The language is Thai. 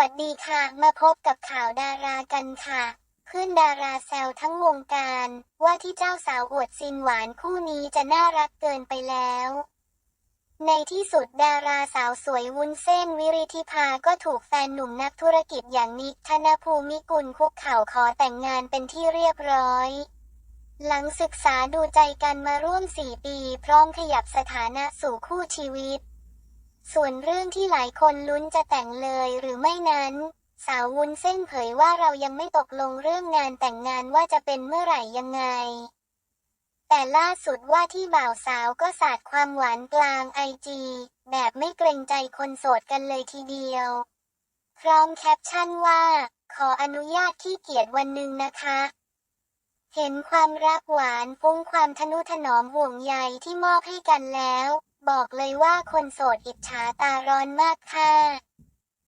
วัสดีค่ะ มาพบกับข่าวดารากันค่ะ เพื่อนดาราแซวทั้งวงการ ว่าที่เจ้าสาวอวดซินหวานคู่นี้จะน่ารักเกินไปแล้ว ในที่สุดดาราสาวสวยวุ้นเส้นวิริธิภาก็ถูกแฟนหนุ่มนักธุรกิจอย่างนิกธนภูมิกุลคุกเข่าขอแต่งงานเป็นที่เรียบร้อยหลังศึกษาดูใจกันมาร่วม 4 ปี พร้อมขยับสถานะสู่คู่ชีวิต ส่วนเรื่องที่หลายคนลุ้นจะแต่งเลยหรือไม่นั้น สาววุ้นเส้นเผยว่าเรายังไม่ตกลงเรื่องงานแต่งงานว่าจะเป็นเมื่อไหร่ยังไง แต่ล่าสุดว่าที่บ่าวสาวก็สาดความหวานกลางไอจีแบบไม่เกรงใจคนโสดกันเลยทีเดียว พร้อมแคปชั่นว่า ขออนุญาตขี้เกียจวันหนึ่งนะคะเห็นความรักหวานฟุ้งความทนุถนอมห่วงใยที่มอบให้กันแล้ว บอกเลยว่าคนโสดอิจฉาตาร้อนมากค่ะ